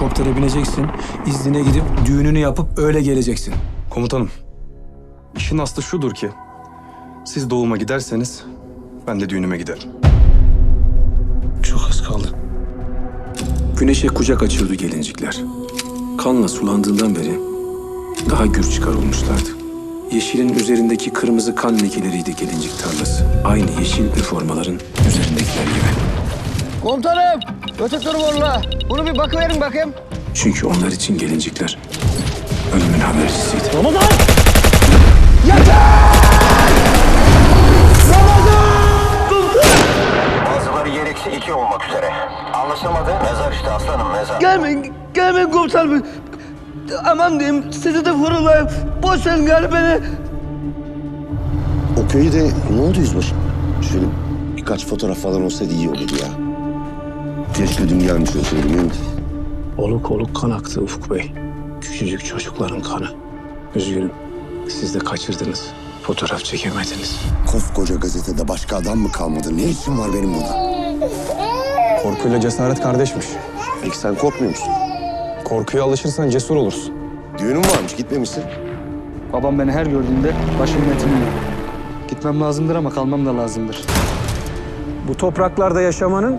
helikoptere bineceksin. İznine gidip düğününü yapıp öyle geleceksin. Komutanım, işin aslı şudur ki... ...siz doğuma giderseniz ben de düğünüme giderim. Çok az kaldı. Güneşe kucak açıyordu gelincikler. Kanla sulandığından beri daha gür çıkar olmuşlardı. Yeşilin üzerindeki kırmızı kan lekeleriydi gelincik tarlası. Aynı yeşil üformaların üzerindekiler gibi. Komutanım, öte dur valla. Bunu bir bakıverin bakayım. Çünkü onlar için gelincikler ölümün habercisiydi. Bazıları yer eksi iki olmak üzere. Anlaşılmadı. Mezar işte aslanım mezar. Gelmeyin, gelmeyin komutanım. Aman diyeyim, sizi de vururlar. Boş verin gari beni. O köyde ne oldu yüzbaşı? Şöyle birkaç fotoğraf falan olsaydı iyi olurdu ya. Keşke dün gelmiş olsaydım. mi? Oluk oluk kan aktı Ufuk Bey. Küçücük çocukların kanı. Üzgünüm. Siz de kaçırdınız. Fotoğraf çekemediniz. Koskoca gazetede başka adam mı kalmadı? Ne işim var benim burada? Korkuyla cesaret kardeşmiş. Peki sen korkmuyor musun? Korkuya alışırsan cesur olursun. Düğünün varmış gitmemişsin. Babam beni her gördüğünde başımın etini yiyor. Gitmem lazımdır ama kalmam da lazımdır. Bu topraklarda yaşamanın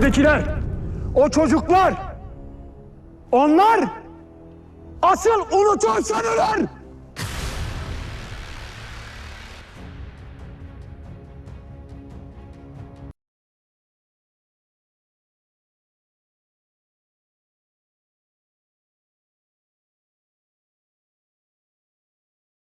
köydekiler, o çocuklar, onlar asıl unutursan ölür.